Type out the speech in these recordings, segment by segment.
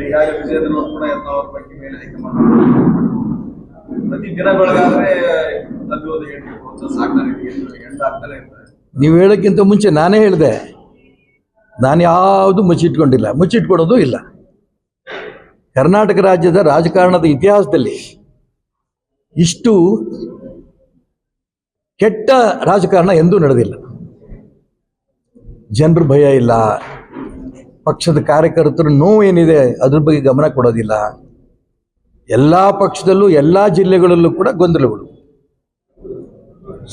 ಈಗಾಗಲೇ ವಿಜಯದನ್ನು ಕೂಡ ಅವ್ರ ಬಗ್ಗೆ ಮೇಲೆ ಹೈಕಮಾಂಡ್ ಪ್ರತಿ ದಿನ ಬೆಳಗಾದ್ರೆ ತಗ್ಗೋದು ಪ್ರೋತ್ಸಾಹ ಸಾಕ್ತಾರೆ ಎಂಟು ಆಗ್ತಾನೆ ಇರ್ತಾರೆ. ನೀವು ಹೇಳೋಕ್ಕಿಂತ ಮುಂಚೆ ನಾನೇ ಹೇಳಿದೆ, ನಾನು ಯಾವುದು ಮುಚ್ಚಿಟ್ಕೊಂಡಿಲ್ಲ ಮುಚ್ಚಿಟ್ಕೊಡೋದು ಇಲ್ಲ. ಕರ್ನಾಟಕ ರಾಜ್ಯದ ರಾಜಕಾರಣದ ಇತಿಹಾಸದಲ್ಲಿ ಇಷ್ಟು ಕೆಟ್ಟ ರಾಜಕಾರಣ ಎಂದೂ ನಡೆದಿಲ್ಲ. ಜನರ ಭಯ ಇಲ್ಲ ಪಕ್ಷದ ಕಾರ್ಯಕರ್ತರು ನೋವೇನಿದೆ, ಅದ್ರ ಬಗ್ಗೆ ಗಮನ ಕೊಡೋದಿಲ್ಲ. ಎಲ್ಲ ಪಕ್ಷದಲ್ಲೂ, ಎಲ್ಲ ಜಿಲ್ಲೆಗಳಲ್ಲೂ ಕೂಡ ಗೊಂದಲಗಳು.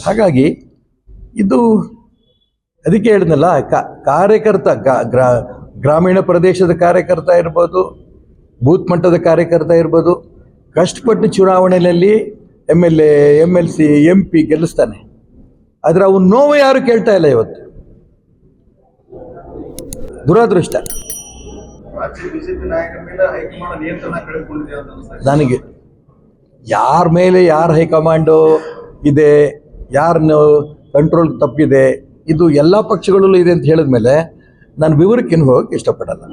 ಹಾಗಾಗಿ, ಇದು ಅದಕ್ಕೆ ಹೇಳಿದ್ನಲ್ಲ ಕಾರ್ಯಕರ್ತ ಗ್ರಾಮೀಣ ಪ್ರದೇಶದ ಕಾರ್ಯಕರ್ತ ಇರ್ಬೋದು, ಬೂತ್ ಮಟ್ಟದ ಕಾರ್ಯಕರ್ತ ಇರ್ಬೋದು, ಕಷ್ಟಪಟ್ಟು ಚುನಾವಣೆಯಲ್ಲಿ M L A M L C, M P ಗೆಲ್ಲಿಸ್ತಾನೆ. ಆದರೆ ಅವನು ನೋವು ಯಾರು ಕೇಳ್ತಾ ಇಲ್ಲ ಇವತ್ತು? ದುರಾದೃಷ್ಟ. ನನಗೆ ಯಾರ ಮೇಲೆ ಯಾರ ಹೈಕಮಾಂಡು ಇದೆ ಯಾರನ್ನು ಕಂಟ್ರೋಲ್ ತಪ್ಪಿದೆ ಇದು ಎಲ್ಲ ಪಕ್ಷಗಳಲ್ಲೂ ಇದೆ ಅಂತ ಹೇಳಿದ್ಮೇಲೆ ನಾನು ವಿವರಕ್ಕೆ ಇನ್ನು ಹೋಗಕ್ಕೆ ಇಷ್ಟಪಡಲ್ಲ.